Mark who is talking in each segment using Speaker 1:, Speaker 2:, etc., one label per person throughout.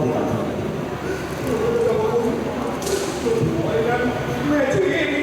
Speaker 1: องดีก
Speaker 2: ว่าครับ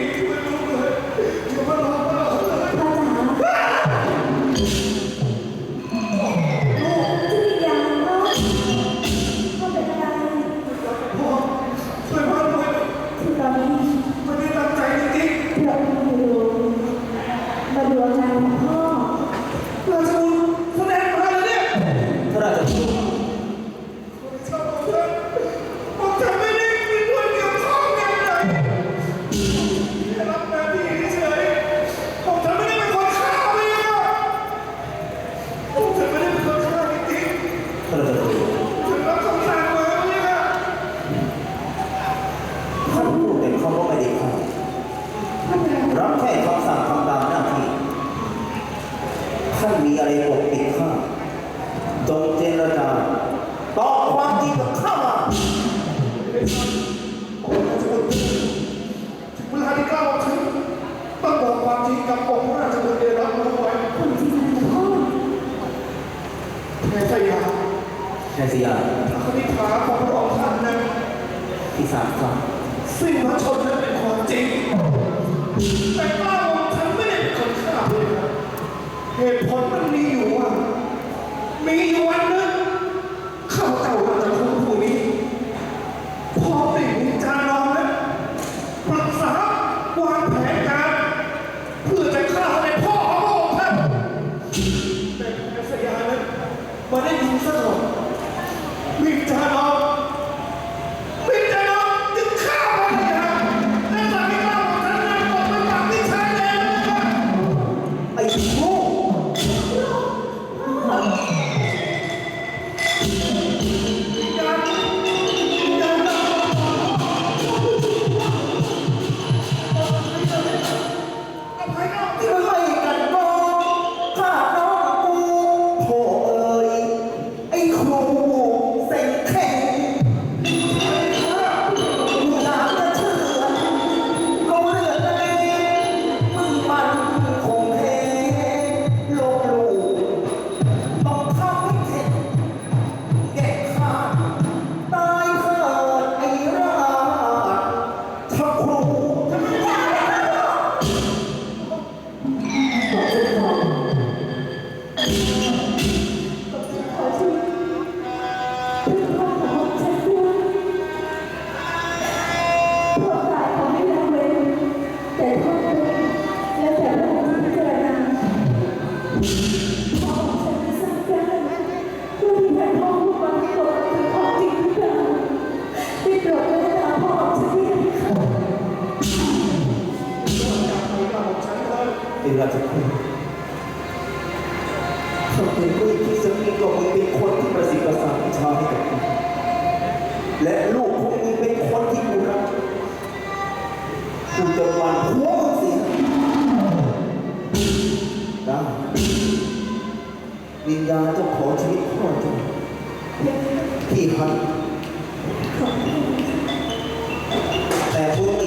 Speaker 2: แม่สยาม
Speaker 1: นายสยาม
Speaker 2: พระคณิษฐาของพระองค์ท่านนั้น
Speaker 1: ที่สามครับ
Speaker 2: สิ้นพระชนนั้นเป็นความจริง แต่ก้าวฉันไม่ได้เป็นคนฆ่าเลยนะเหตุผลมันมีอยู่ว่ามีอยู่วันหนึงข้าเจ้าราชคุณผู้นี้พอได้มีจานองนั้นปรึกษา มาได้ยินซะก่อนวิจารณ์เอ เป็นรา
Speaker 1: ชคุ
Speaker 3: ณข้าเป็น
Speaker 1: ผู้ที่สมีกับมึงเป็นคนที่ประสิทธิ์ประสาทวิชาให้กับกูและลูกของมึงเป็นคนที่กูรักกูจะวันหัวมึงเสียได้วิญญาณเจ้าของชีวิตพ่อจ้าที่หันแต่มึงมี